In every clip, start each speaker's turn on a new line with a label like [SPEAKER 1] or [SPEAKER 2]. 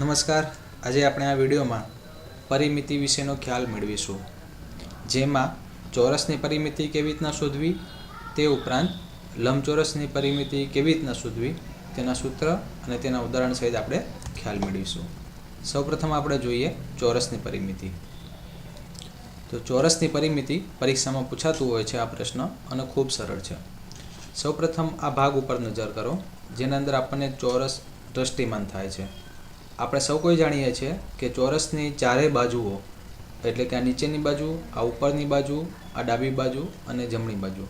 [SPEAKER 1] નમસ્કાર. આજે આપણે આ વિડીયોમાં પરિમિતિ વિશેનો ખ્યાલ મેળવીશું. જેમાં ચોરસની પરિમિતિ કેવી રીતના શોધવી, તે ઉપરાંત લંબચોરસની પરિમિતિ કેવી રીતના શોધવી, તેના સૂત્ર અને તેના ઉદાહરણ સહિત આપણે ખ્યાલ મેળવીશું. સૌપ્રથમ આપણે જોઈએ ચોરસની પરિમિતિ. તો ચોરસની પરિમિતિ પરીક્ષામાં પૂછાતું હોય છે આ પ્રશ્ન અને ખૂબ સરળ છે. સૌપ્રથમ આ ભાગ ઉપર નજર કરો, જેના અંદર આપણને ચોરસ દ્રષ્ટિમાન થાય છે. આપણે સૌ કોઈ જાણીએ છીએ કે ચોરસની ચારેય બાજુઓ, એટલે કે આ નીચેની બાજુ, આ ઉપરની બાજુ, આ ડાબી બાજુ અને જમણી બાજુ.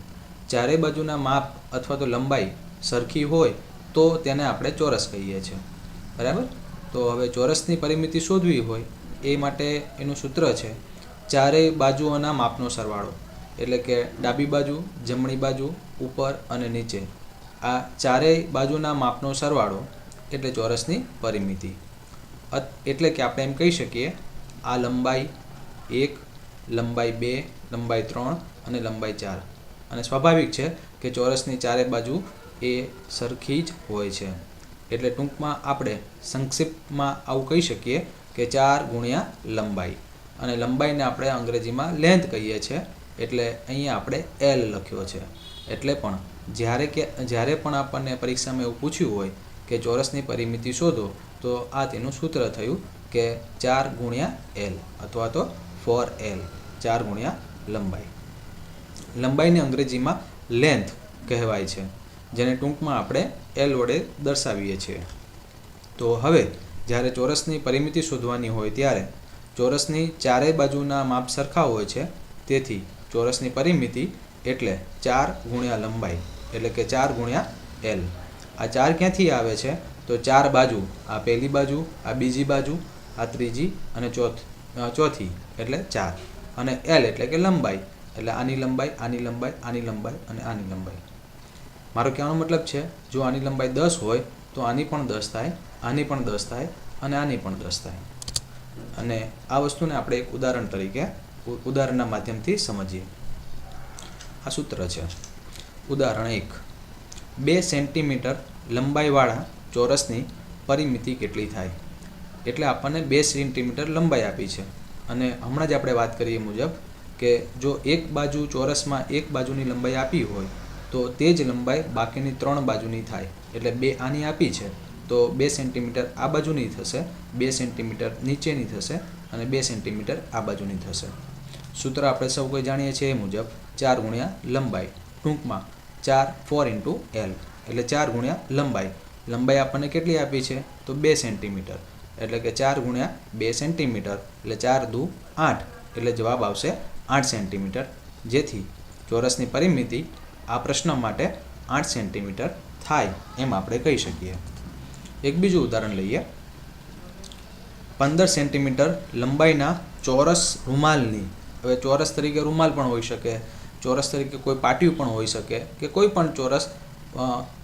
[SPEAKER 1] ચારેય બાજુના માપ અથવા તો લંબાઈ સરખી હોય તો તેને આપણે ચોરસ કહીએ છીએ. બરાબર? તો હવે ચોરસની પરિમિતિ શોધવી હોય એ માટે એનું સૂત્ર છે ચારેય બાજુઓના માપનો સરવાળો, એટલે કે ડાબી બાજુ, જમણી બાજુ, ઉપર અને નીચે. આ ચારેય બાજુના માપનો સરવાળો, એટલે ચોરસની પરિમિતિ. એટલે કે આપણે એમ કહી શકીએ, આ લંબાઈ એક, લંબાઈ બે, લંબાઈ ત્રણ અને લંબાઈ ચાર. અને સ્વાભાવિક છે કે ચોરસની ચારે બાજુ એ સરખી જ હોય છે. એટલે ટૂંકમાં આપણે સંક્ષિપ્તમાં આવું કહી શકીએ કે ચાર ગુણ્યા લંબાઈ. અને લંબાઈને આપણે અંગ્રેજીમાં લેન્થ કહીએ છીએ એટલે અહીંયા આપણે એલ લખ્યો છે. એટલે પણ જ્યારે કે, જ્યારે પણ આપણને પરીક્ષામાં એવું પૂછ્યું હોય કે ચોરસની પરિમિતિ શોધો તો આ તેનું સૂત્ર થયું કે ચાર ગુણ્યા એલ અથવા તો ફોર એલ ચાર ગુણ્યા લંબાઈ. લંબાઈને અંગ્રેજીમાં લેન્થ કહેવાય છે, જેને ટૂંકમાં આપણે એલ વડે દર્શાવીએ છીએ. તો હવે, જ્યારે ચોરસની પરિમિતિ શોધવાની હોય ત્યારે, ચોરસની ચારેય બાજુના માપ સરખા હોય છે, તેથી ચોરસની પરિમિતિ એટલે ચાર ગુણ્યા લંબાઈ, એટલે કે ચાર ગુણ્યા એલ આ ચાર ક્યાંથી આવે છે? તો ચાર બાજુ, આ પહેલી બાજુ, આ બીજી બાજુ, આ ત્રીજી અને ચોથ ચોથી, એટલે ચાર. અને એલ એટલે કે લંબાઈ. એટલે આની લંબાઈ આની લંબાઈ આની લંબાઈ અને આની લંબાઈ. મારો કહેવાનો મતલબ છે, જો આની લંબાઈ દસ હોય, તો આની પણ દસ થાય, આની પણ દસ થાય અને આની પણ દસ થાય. અને આ વસ્તુને આપણે એક ઉદાહરણ તરીકે ઉદાહરણના માધ્યમથી સમજીએ. આ સૂત્ર છે. ઉદાહરણ એક. બે સેન્ટીમીટર લંબાઈવાળા ચોરસની પરિમિતિ કેટલી થાય? એટલે આપણને બે સેન્ટીમીટર લંબાઈ આપી છે. અને હમણાં જ આપણે વાત કરીએ મુજબ કે જો એક બાજુ ચોરસમાં એક બાજુની લંબાઈ આપી હોય, તો તે જ લંબાઈ બાકીની ત્રણ બાજુની થાય. એટલે બે આની આપી છે, તો બે સેન્ટીમીટર આ બાજુની થશે, બે સેન્ટીમીટર નીચેની થશે અને બે સેન્ટીમીટર આ બાજુની થશે. સૂત્ર આપણે સૌ કોઈ જાણીએ છીએ એ મુજબ ચાર ગુણ્યા લંબાઈ ટૂંકમાં ચાર ફોર ઇન્ટુ એલ. એટલે ચાર ગુણ્યા લંબાઈ. લંબાઈ આપણને કેટલી આપી છે? તો બે સેન્ટીમીટર. એટલે કે ચાર ગુણ્યા બે સેન્ટીમીટર. એટલે ચાર દુ આઠ. એટલે જવાબ આવશે આઠ સેન્ટીમીટર. જેથી ચોરસની પરિમિતિ આ પ્રશ્ન માટે આઠ સેન્ટીમીટર થાય એમ આપણે કહી શકીએ. એક બીજું ઉદાહરણ લઈએ. પંદર સેન્ટીમીટર લંબાઈના ચોરસ રૂમાલની. હવે ચોરસ તરીકે રૂમાલ પણ હોઈ શકે. ચોરસ તરીકે કોઈ પાટિયું પણ હોઈ શકે કે કોઈ પણ ચોરસ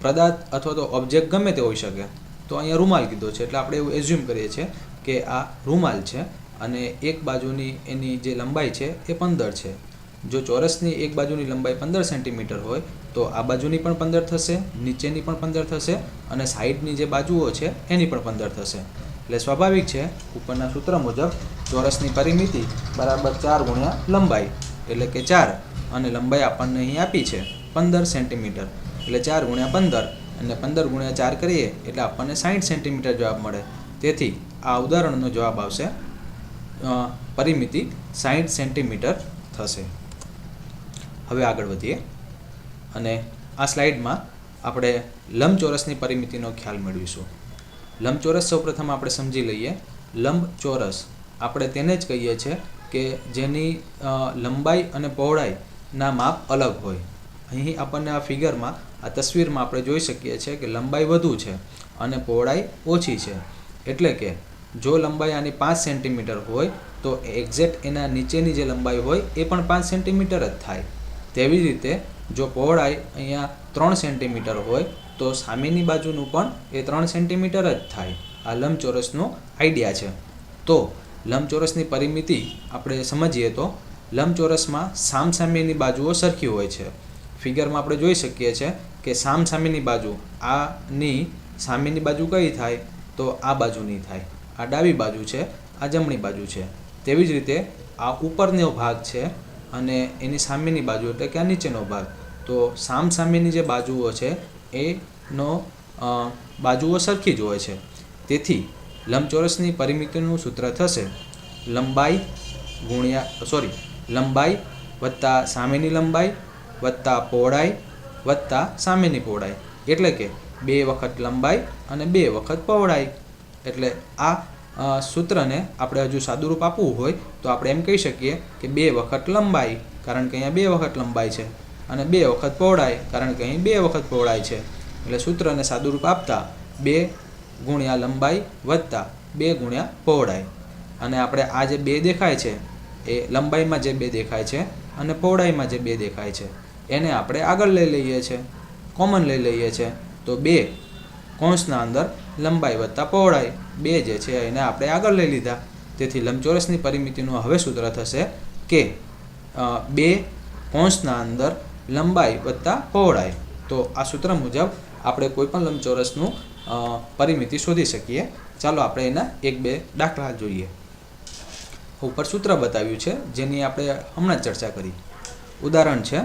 [SPEAKER 1] પદાર્થ અથવા તો ઓબ્જેક્ટ ગમે તે હોઈ શકે. તો અહીંયા રૂમાલ કીધો છે. એટલે આપણે એવું એઝ્યુમ કરીએ છીએ કે આ રૂમાલ છે અને એક બાજુની એની જે લંબાઈ છે એ પંદર છે. જો ચોરસની એક બાજુની લંબાઈ પંદર સેન્ટીમીટર હોય, તો આ બાજુની પણ પંદર થશે, નીચેની પણ પંદર થશે અને સાઈડની જે બાજુઓ છે એની પણ પંદર થશે. એટલે સ્વાભાવિક છે, ઉપરના સૂત્ર મુજબ ચોરસની પરિમિતિ બરાબર ચાર ગુણ્યા લંબાઈ, એટલે કે ચાર. અને લંબાઈ આપણને અહીં આપી છે પંદર સેન્ટીમીટર એટલે ચાર ગુણ્યા પંદર. અને પંદર ગુણ્યા ચાર કરીએ એટલે આપણને સાઠ સેન્ટીમીટર જવાબ મળે. તેથી આ ઉદાહરણનો જવાબ આવશે પરિમિતિ સાઠ સેન્ટીમીટર થશે. હવે આગળ વધીએ. અને આ સ્લાઇડમાં આપણે લંબચોરસની પરિમિતિનો ખ્યાલ મેળવીશું. લંબચોરસ સૌપ્રથમ આપણે સમજી લઈએ. લંબચોરસ, આપણે તેને જ કહીએ છીએ કે જેની લંબાઈ અને પહોળાઈના માપ અલગ હોય. અહીં આપણને આ ફિગરમાં આ તસવીરમાં આપણે જોઈ શકીએ છીએ કે લંબાઈ વધુ છે અને પહોળાઈ ઓછી છે. એટલે કે જો લંબાઈ આની પાંચ સેન્ટીમીટર હોય, તો એક્ઝેક્ટ એના નીચેની જે લંબાઈ હોય, એ પણ પાંચ સેન્ટીમીટર જ થાય. તેવી રીતે જો પહોળાઈ અહીંયા ત્રણ સેન્ટીમીટર હોય, તો સામેની બાજુનું પણ એ ત્રણ સેન્ટીમીટર જ થાય. આ લંબચોરસનો આઈડિયા છે. તો લંબચોરસની પરિમિતિ આપણે સમજીએ તો, લંબચોરસમાં સામસામેની બાજુઓ સરખી હોય છે. ફિગરમાં આપણે જોઈ શકીએ છીએ કે સામસામેની બાજુ આની સામેની બાજુ કઈ થાય તો આ બાજુની થાય. આ ડાબી બાજુ છે, આ જમણી બાજુ છે. તેવી જ રીતે આ ઉપરનો ભાગ છે અને એની સામેની બાજુ એટલે કે આ નીચેનો ભાગ. તો સામ સામેની જે બાજુઓ છે, એનો બાજુઓ સરખી જ હોય છે. તેથી લંબચોરસની પરિમિતિનું સૂત્ર થશે લંબાઈ ગુણ્યા, સોરી, લંબાઈ વત્તા સામેની લંબાઈ વત્તા પહોળાઈ વત્તા સામેની પહોળાઈ. એટલે કે બે વખત લંબાઈ અને બે વખત પહોળાઈ. એટલે આ સૂત્રને આપણે હજુ સાદુરૂપ આપવું હોય તો આપણે એમ કહી શકીએ કે બે વખત લંબાઈ, કારણ કે અહીંયા બે વખત લંબાઈ છે. અને બે વખત પહોળાઈ, કારણ કે અહીં બે વખત પહોળાઈ છે. એટલે સૂત્રને સાદુરૂપ આપતા બે ગુણ્યા લંબાઈ વત્તા બે ગુણ્યા પહોળાઈ. અને આપણે આ જે બે દેખાય છે, એ લંબાઈમાં જે બે દેખાય છે અને પહોળાઈમાં જે બે દેખાય છે. એને આપણે આગળ લઈ લઈએ છીએ કોમન લઈ લઈએ છીએ તો બે કૌંસના અંદર લંબાઈ વત્તા પહોળાઈ. બે જે છે એને આપણે આગળ લઈ લીધા. તેથી લંબચોરસની પરિમિતિનું હવે સૂત્ર થશે કે બે કૌંસના અંદર લંબાઈ વત્તા પહોળાઈ. તો આ સૂત્ર મુજબ આપણે કોઈપણ લંબચોરસનું પરિમિતિ શોધી શકીએ. ચાલો આપણે એના એક બે દાખલા જોઈએ. ઉપર સૂત્ર બતાવ્યું છે જેની આપણે હમણાં ચર્ચા કરી. ઉદાહરણ છે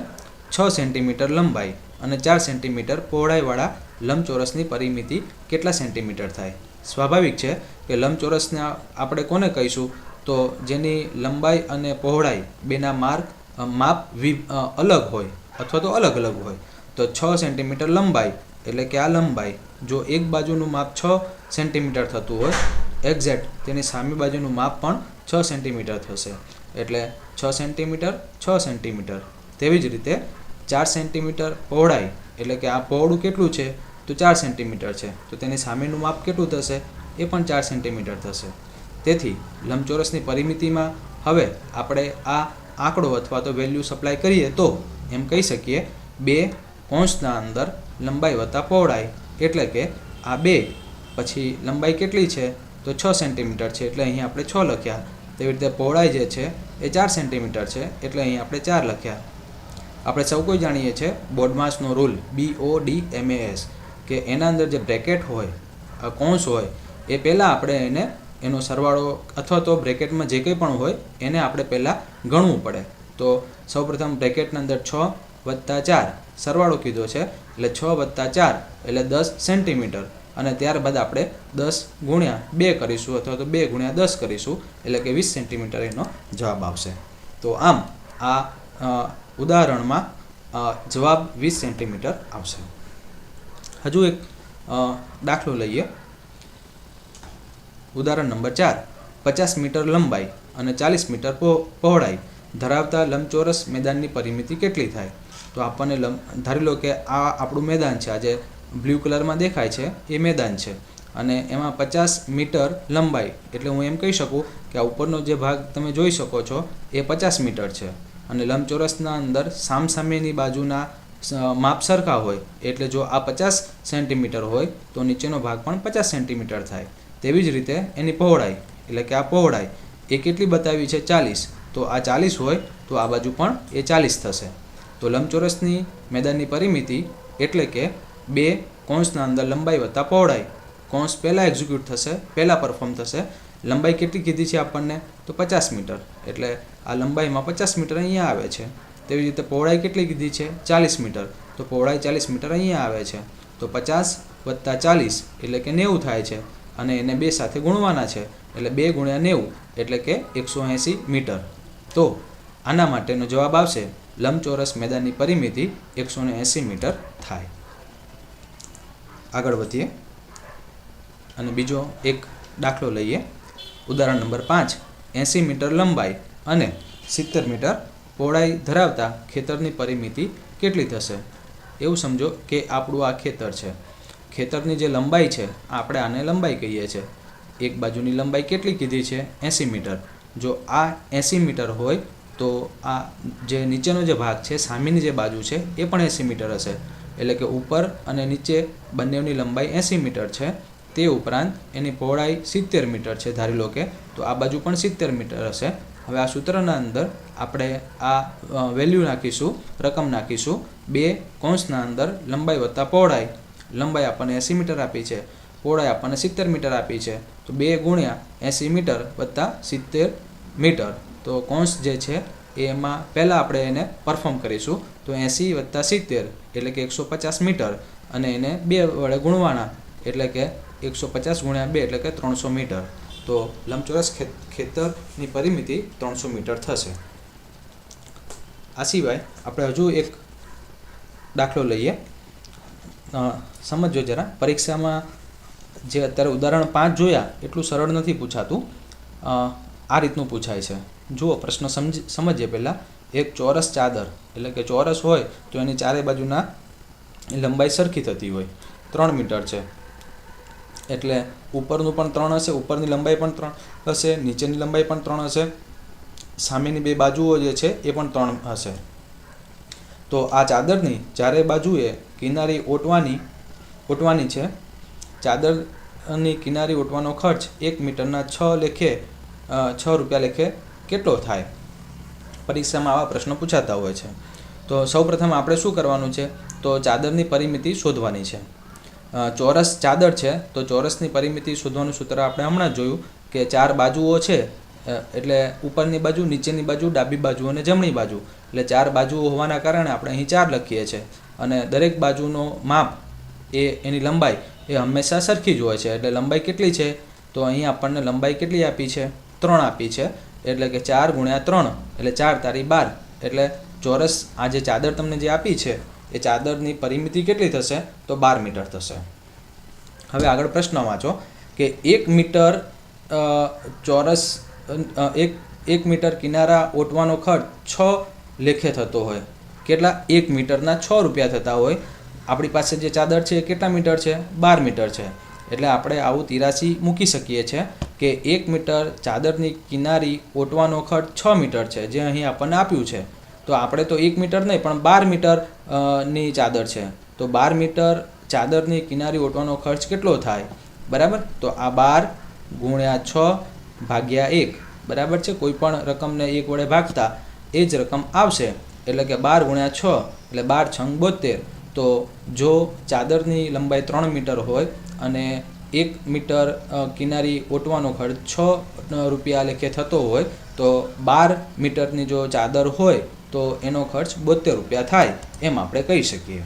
[SPEAKER 1] છ સેન્ટીમીટર લંબાઈ અને ચાર સેન્ટીમીટર પહોળાઈવાળા લંબચોરસની પરિમિતિ કેટલા સેન્ટીમીટર થાય? સ્વાભાવિક છે કે લંબચોરસને આપણે કોને કહીશું? તો જેની લંબાઈ અને પહોળાઈ બેના માર્ક માપ વિ અલગ હોય અથવા તો અલગ અલગ હોય. તો છ સેન્ટીમીટર લંબાઈ એટલે કે આ લંબાઈ જો એક બાજુનું માપ છ સેન્ટીમીટર થતું હોય, એક્ઝેક્ટ તેની સામી બાજુનું માપ પણ છ સેન્ટીમીટર થશે. એટલે છ સેન્ટીમીટર છ સેન્ટીમીટર. તેવી જ રીતે ચાર સેન્ટીમીટર પહોળાઈ, એટલે કે આ પહોળું કેટલું છે? તો ચાર સેન્ટીમીટર છે. તો તેની સામેનું માપ કેટલું થશે? એ પણ ચાર સેન્ટીમીટર થશે. તેથી, લંબચોરસની પરિમિતિમાં હવે આપણે આ આંકડો અથવા તો વેલ્યુ સપ્લાય કરીએ તો એમ કહી શકીએ, બે કૌંસના અંદર લંબાઈ વત્તા પહોળાઈ, એટલે કે આ બે પછી લંબાઈ કેટલી છે? તો છ સેન્ટીમીટર છે. એટલે અહીં આપણે છ લખ્યા. તેવી રીતે પહોળાઈ જે છે, એ ચાર સેન્ટીમીટર છે. એટલે અહીં આપણે ચાર લખ્યા. આપણે સૌ કોઈ જાણીએ છીએ બોડમાસનો rule B O D M S કે એના અંદર જે બ્રેકેટ હોય કૌંસ હોય, એ પહેલાં આપણે એને, એનો સરવાળો અથવા તો બ્રેકેટમાં જે કંઈ પણ હોય, એને આપણે પહેલાં ગણવું પડે. તો સૌપ્રથમ બ્રેકેટની અંદર છ વત્તા ચાર સરવાળો કીધો છે, એટલે છ વત્તા ચાર, એટલે દસ સેન્ટીમીટર. અને ત્યારબાદ આપણે દસ ગુણ્યા બે કરીશું અથવા તો બે ગુણ્યા દસ કરીશું, એટલે કે વીસ સેન્ટીમીટર એનો જવાબ આવશે. તો આમ, આ ઉદાહરણમાં જવાબ વીસ સેન્ટીમીટર આવશે. હજુ એક દાખલો લઈએ. ઉદાહરણ નંબર ચાર. પચાસ મીટર લંબાઈ અને ચાલીસ મીટર પહો- પહોળાઈ ધરાવતા લંબચોરસ મેદાનની પરિમિતિ કેટલી થાય? તો આપણને લંબ ધારી લો કે આ આપણું મેદાન છે. આજે બ્લુ કલરમાં દેખાય છે. એ મેદાન છે. અને એમાં પચાસ મીટર લંબાઈ. એટલે હું એમ કહી શકું કે આ ઉપરનો જે ભાગ તમે જોઈ શકો છો, એ પચાસ મીટર છે. અને લંબચોરસના અંદર સામસામેની બાજુના માપ સરખા હોય, એટલે જો આ પચાસ સેન્ટીમીટર હોય, તો નીચેનો ભાગ પણ પચાસ સેન્ટીમીટર થાય. તેવી જ રીતે એની પહોળાઈ, એટલે કે આ પહોળાઈ, એ કેટલી બતાવી છે? ચાલીસ. તો આ ચાલીસ હોય, તો આ બાજુ પણ એ ચાલીસ થશે. તો લંબચોરસની મેદાનની પરિમિતિ એટલે કે બે કૌંસના અંદર લંબાઈ વત્તા પહોળાઈ. કૌંસ પહેલાં એક્ઝિક્યુટ થશે, પહેલાં પરફોર્મ થશે લંબાઈ કેટલી કીધી છે આપણને? તો પચાસ મીટર. એટલે આ લંબાઈમાં પચાસ મીટર અહીંયા આવે છે. તેવી રીતે પહોળાઈ કેટલી કીધી છે? ચાલીસ મીટર. તો પહોળાઈ ચાલીસ મીટર અહીંયા આવે છે. તો પચાસ વત્તા ચાલીસ એટલે કે નેવું થાય છે. અને એને બે સાથે ગુણવાના છે. એટલે બે ગુણ્યા નેવું એટલે કે એકસો એંસી મીટર. તો આના માટેનો જવાબ આવશે, લંબચોરસ મેદાનની પરિમિતિ એકસો એંસી મીટર થાય. આગળ વધીએ. અને બીજો એક દાખલો લઈએ. ઉદાહરણ નંબર પાંચ, એંસી મીટર લંબાઈ અને સિત્તેર મીટર પહોળાઈ ધરાવતા ખેતરની પરિમિતિ કેટલી થશે? એવું સમજો કે આપણું આ ખેતર છે. ખેતરની જે લંબાઈ છે, આપણે આને લંબાઈ કહીએ છીએ. એક બાજુની લંબાઈ કેટલી કીધી છે? એંસી મીટર. જો આ એંસી મીટર હોય, તો આ જે નીચેનો જે ભાગ છે, સામેની જે બાજુ છે, એ પણ એંસી મીટર હશે. એટલે કે ઉપર અને નીચે બંનેની લંબાઈ એંસી મીટર છે. તે ઉપરાંત એની પહોળાઈ સિત્તેર મીટર છે, ધારી લો કે. તો આ બાજુ પણ સિત્તેર મીટર હશે. હવે આ સૂત્રના અંદર આપણે આ વેલ્યુ નાખીશું, રકમ નાખીશું. બે કૌંસના અંદર લંબાઈ વત્તા પહોળાઈ. લંબાઈ આપણને એંસી મીટર આપી છે. પહોળાઈ આપણને સિત્તેર મીટર આપી છે. તો બે ગુણ્યા એંસી મીટર વત્તા સિત્તેર મીટર. તો કૌંસ જે છે એમાં પહેલાં આપણે એને પરફોર્મ કરીશું. તો એંસી વત્તા સિત્તેર એટલે કે એકસો પચાસ મીટર. અને એને બે વડે ગુણવાના. એટલે કે એકસો પચાસ ગુણ્યા બે એટલે કે ત્રણસો મીટર. તો લંબચોરસ ખેતરની પરિમિતિ ત્રણસો મીટર થશે. આ સિવાય આપણે હજુ એક દાખલો લઈએ. સમજો જરા. પરીક્ષામાં જે અત્યારે ઉદાહરણ પાંચ જોયા, એટલું સરળ નથી પૂછાતું. આ રીતનું પૂછાય છે. જુઓ, પ્રશ્ન સમજ, સમજીએ પહેલાં. એક ચોરસ ચાદર, એટલે કે ચોરસ હોય, તો એની ચારે બાજુના લંબાઈ સરખી થતી હોય. ત્રણ મીટર છે. એટલે ઉપરનું પણ ત્રણ હશે, ઉપરની લંબાઈ પણ ત્રણ હશે, નીચેની લંબાઈ પણ ત્રણ હશે. સામેની બે બાજુઓ જે છે, એ પણ ત્રણ હશે. તો આ ચાદરની ચારે બાજુએ કિનારી ઓટવાની ઓટવાની છે. ચાદરની કિનારી ઓટવાનો ખર્ચ એક મીટરના છ લેખે છ રૂપિયા લેખે કેટલો થાય? પરીક્ષામાં આવા પ્રશ્નો પૂછાતા હોય છે. તો સૌપ્રથમ આપણે શું કરવાનું છે? તો ચાદરની પરિમિતિ શોધવાની છે. ચોરસ ચાદર છે, તો ચોરસની પરિમિતિ શોધવાનું સૂત્ર આપણે હમણાં જોયું કે ચાર બાજુઓ છે એટલે ઉપરની બાજુ, નીચેની બાજુ, ડાબી બાજુ અને જમણી બાજુ. એટલે ચાર બાજુઓ હોવાના કારણે આપણે અહીં ચાર લખીએ છીએ અને દરેક બાજુનો માપ એ એની લંબાઈ એ હંમેશા સરખી જ હોય છે. એટલે લંબાઈ કેટલી છે? તો અહીં આપણને લંબાઈ કેટલી આપી છે? ત્રણ આપી છે. એટલે કે ચાર ગુણ્યા ત્રણ. એટલે ચાર તારી બાર. એટલે ચોરસ આ જે ચાદર તમને જે આપી છે એ ચાદરની પરિમિતિ કેટલી થશે? તો બાર મીટર થશે. હવે આગળ પ્રશ્ન વાંચો કે એક મીટર ચોરસ એક એક મીટર કિનારા ઓટવાનો ખર્ચ છ લેખે થતો હોય. કેટલા? એક મીટરના છ રૂપિયા થતા હોય. આપણી પાસે જે ચાદર છે એ કેટલા મીટર છે? બાર મીટર છે. એટલે આપણે આવું તિરાસી મૂકી શકીએ છીએ કે એક મીટર ચાદરની કિનારી ઓટવાનો ખર્ચ છ મીટર છે, જે અહીં આપણને આપ્યું છે. તો આપણે તો એક મીટર નહીં, પણ બાર મીટરની ચાદર છે. તો બાર મીટર ચાદરની કિનારી ઓટવાનો ખર્ચ કેટલો થાય? બરાબર? તો આ બાર ગુણ્યા છ ભાગ્યા એક. બરાબર છે? કોઈ પણ રકમને એક વડે ભાગતા એ જ રકમ આવશે. એટલે કે બાર ગુણ્યા છ, એટલે બાર છંગ બોતેર તો જો ચાદરની લંબાઈ ત્રણ મીટર હોય અને એક મીટર કિનારી ઓટવાનો ખર્ચ છ રૂપિયા લેખે થતો હોય, તો બાર મીટરની જો ચાદર હોય, તો એનો ખર્ચ બોતેર રૂપિયા થાય, એમ આપણે કહી શકીએ.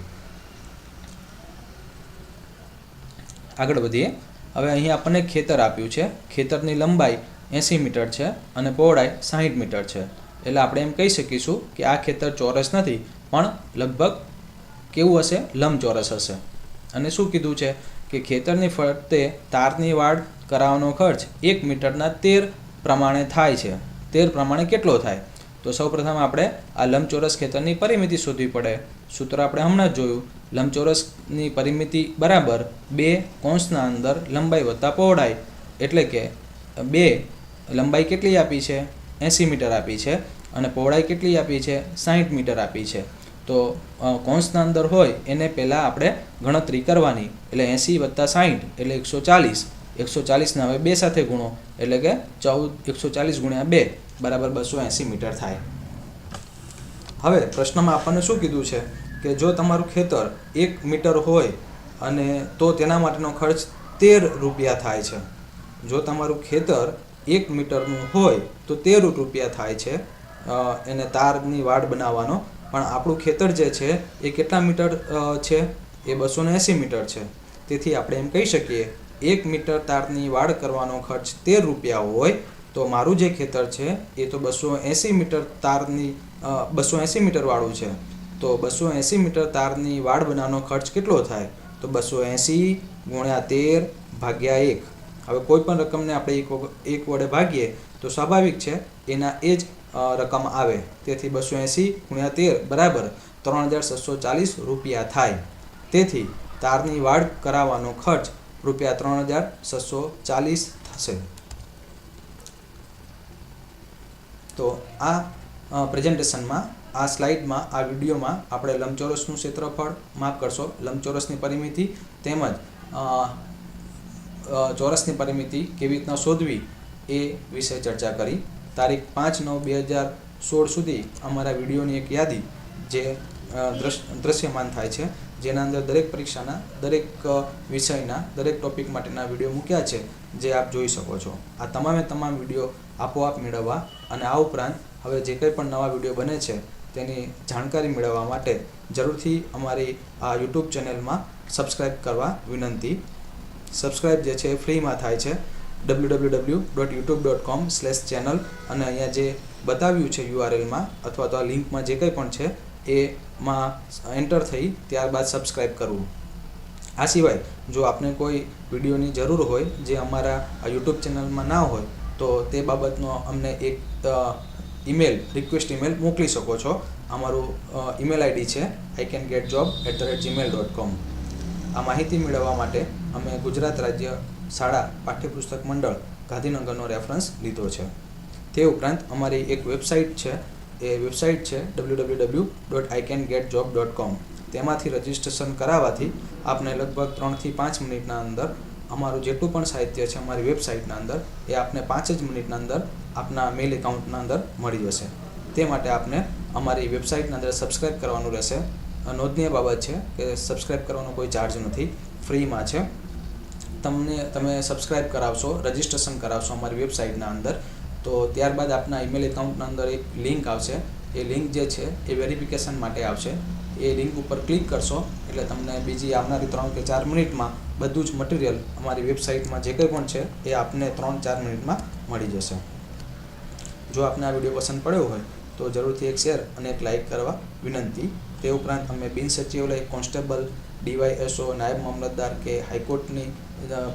[SPEAKER 1] આગળ વધીએ. હવે અહીં આપણને ખેતર આપ્યું છે. ખેતરની લંબાઈ એંસી મીટર છે અને પહોળાઈ સાહીઠ મીટર છે. એટલે આપણે એમ કહી શકીશું કે આ ખેતર ચોરસ નથી, પણ લગભગ કેવું હશે? લંબચોરસ હશે. અને શું કીધું છે? કે ખેતરની ફરતે તારની વાડ કરાવવાનો ખર્ચ એક મીટરના તેર પ્રમાણે થાય છે. તેર પ્રમાણે કેટલો થાય? તો સૌપ્રથમ આપણે આ લંબચોરસ ખેતરની પરિમિતિ શોધવી પડે. સૂત્ર આપણે હમણાં જ જોયું. લંબચોરસની પરિમિતિ બરાબર બે કૌંસના અંદર લંબાઈ વત્તા પહોળાઈ એટલે કે બે લંબાઈ કેટલી આપી છે? એંસી મીટર આપી છે અને પહોળાઈ કેટલી આપી છે? સાહીઠ મીટર આપી છે. તો કૌંસના અંદર હોય, એને પહેલાં આપણે ગણતરી કરવાની. એટલે એંસી વત્તા સાહીઠ એટલે એકસો ચાલીસ. એકસો ચાલીસને હવે બે સાથે ગુણો. એટલે કે ચૌદ, એકસો ચાલીસ ગુણ્યા બે, બરાબર બસો એંસી મીટર થાય. હવે પ્રશ્નમાં આપણને શું કીધું છે? કે જો તમારું ખેતર એક મીટર હોય અને તો તેના માટેનો ખર્ચ તેર રૂપિયા થાય છે. જો તમારું ખેતર એક મીટરનું હોય તો તેર રૂપિયા થાય છે. એને તારની વાડ બનાવવાનો પણ આપણું ખેતર જે છે, એ કેટલા મીટર છે? એ બસો ને એંસી મીટર છે. તેથી આપણે એમ કહી શકીએ, એક મીટર તારની વાડ કરવાનો ખર્ચ તેર રૂપિયા હોય, તો મારું જે ખેતર છે, એ તો બસો એંસી મીટર તારની બસો એંસી મીટર વાળું છે. તો બસો એંસી મીટર તારની વાડ બનાવવાનો ખર્ચ કેટલો થાય? તો બસો એંસી ગુણ્યા તેર ભાગ્યા એક. હવે કોઈ પણ રકમને આપણે એક એક વડે ભાગીએ તો સ્વાભાવિક છે એના એ જ રકમ આવે. તેથી બસો એંસી ગુણ્યા તેર બરાબર ત્રણ હજાર છસો ચાલીસ રૂપિયા થાય. તેથી તારની વાડ કરાવવાનો ખર્ચ રૂપિયા ત્રણ હજાર છસો ચાલીસ થશે. તો આ પ્રેઝન્ટેશનમાં, આ સ્લાઇડમાં, આ વિડીયોમાં આપણે લંબચોરસનું ક્ષેત્રફળ માફ કરશો. લંબચોરસની પરિમિતિ તેમજ ચોરસની પરિમિતિ કેવી રીતના શોધવી એ વિશે ચર્ચા કરી. તારીખ પાંચ નવ બે હજાર સોળ સુધી અમારા વિડીયોની એક યાદી જે દ્રશ્યમાન થાય છે, જેના અંદર દરેક પરીક્ષાના, દરેક વિષયના, દરેક ટોપિક માટેના વીડિયો મૂક્યા છે, જે આપ જોઈ શકો છો. આ તમામે તમામ વીડિયો આપોઆપ મેળવવા અને આ ઉપરાંત હવે જે કંઈ પણ નવા વીડિયો બને છે, તેની જાણકારી મેળવવા માટે જરૂરથી અમારી આ યુટ્યુબ ચેનલમાં સબસ્ક્રાઈબ કરવા વિનંતી. સબસ્ક્રાઈબ જે છે એ ફ્રીમાં થાય છે. W W W dot YouTube dot com slash channel અને અહીંયા જે બતાવ્યું છે યુઆરએલમાં અથવા તો આ લિંકમાં જે કંઈ પણ છે, એમાં એન્ટર થઈ ત્યારબાદ સબસ્ક્રાઇબ કરવું. આ સિવાય જો આપને કોઈ વિડીયોની જરૂર હોય, જે અમારા યુટ્યુબ ચેનલમાં ના હોય, તો તે બાબતનો અમને એક ઈમેલ, રિક્વેસ્ટ ઈમેલ મોકલી શકો છો. અમારું ઈમેલ આઈડી છે I can get job at the rate Gmail dot com આ માહિતી મેળવવા માટે અમે ગુજરાત રાજ્ય શાળા પાઠ્યપુસ્તક મંડળ ગાંધીનગરનો રેફરન્સ લીધો છે. તે ઉપરાંત અમારી એક વેબસાઇટ છે, એ વેબસાઇટ છે W W W dot I can get job dot com તેમાંથી રજિસ્ટ્રેશન કરાવવાથી આપને લગભગ ત્રણથી પાંચ મિનિટના અંદર અમારું જેટલું પણ સાહિત્ય છે અમારી વેબસાઇટના અંદર, એ આપને પાંચ જ મિનિટના અંદર આપના મેલ એકાઉન્ટના અંદર મળી જશે. તે માટે આપને અમારી વેબસાઇટના અંદર સબસ્ક્રાઇબ કરવાનું રહેશે. નોંધનીય બાબત છે કે સબસ્ક્રાઇબ કરવાનો કોઈ ચાર્જ નથી. ફ્રીમાં છે. તમને, તમે સબસ્ક્રાઇબ કરાવશો રજિસ્ટ્રેશન કરાવશો અમારી વેબસાઇટના અંદર. તો ત્યારબાદ આપના ઈમેલ એકાઉન્ટના અંદર એક લિંક આવશે. એ લિંક જે છે, એ વેરિફિકેશન માટે આવશે. એ લિંક ઉપર ક્લિક કરશો, એટલે તમને બીજી આવનારી ત્રણ કે ચાર મિનિટમાં બધું જ મટીરિયલ અમારી વેબસાઇટમાં જે કંઈ પણ છે, એ આપને ત્રણ ચાર મિનિટમાં મળી જશે. જો આપને આ વીડિયો પસંદ પડ્યો હોય, તો જરૂરથી એક શેર અને એક લાઇક કરવા વિનંતી. તે ઉપરાંત અમે બિન સચિવાલય કોન્સ્ટેબલ ડીવાયએસઓ નાયબ મામલતદાર કે હાઈકોર્ટની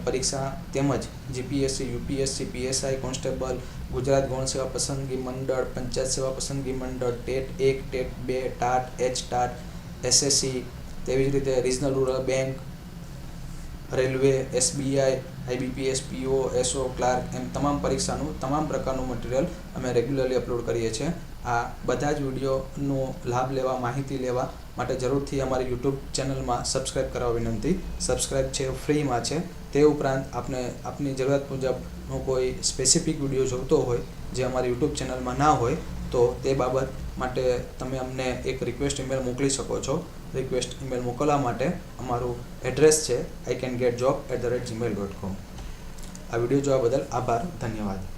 [SPEAKER 1] પરીક્ષા તેમજ GPSC, UPSC, PSI, constable, Gujarat ગૌણ સેવા પસંદગી મંડળ, પંચાયત સેવા પસંદગી મંડળ, ટેટ એક, ટેટ બે, ટાટ, એચ, ટાટ, એસએસસી, તેવી જ રીતે regional rural bank, railway, SBI, IBPS, PO, SO, clerk, એમ તમામ પરીક્ષાનું તમામ પ્રકારનું મટીરિયલ અમે રેગ્યુલરલી અપલોડ કરીએ છીએ. આ બધા જ વિડીયોનો લાભ લેવા, માહિતી લેવા માટે જરૂરથી અમારી યુટ્યુબ ચેનલમાં સબસ્ક્રાઇબ કરવા વિનંતી. સબસ્ક્રાઇબ છે, ફ્રીમાં છે. તે ઉપરાંત આપને, આપની જરૂરિયાત મુજબનો કોઈ સ્પેસિફિક વીડિયો જોઈતો હોય, જે અમારી યુટ્યુબ ચેનલમાં ના હોય, તો તે બાબત માટે તમે અમને એક રિક્વેસ્ટ ઈમેલ મોકલી શકો છો. રિક્વેસ્ટ ઈમેલ મોકલવા માટે અમારું એડ્રેસ છે I can get job at the rate Gmail dot com આ વીડિયો જોવા બદલ આભાર, ધન્યવાદ.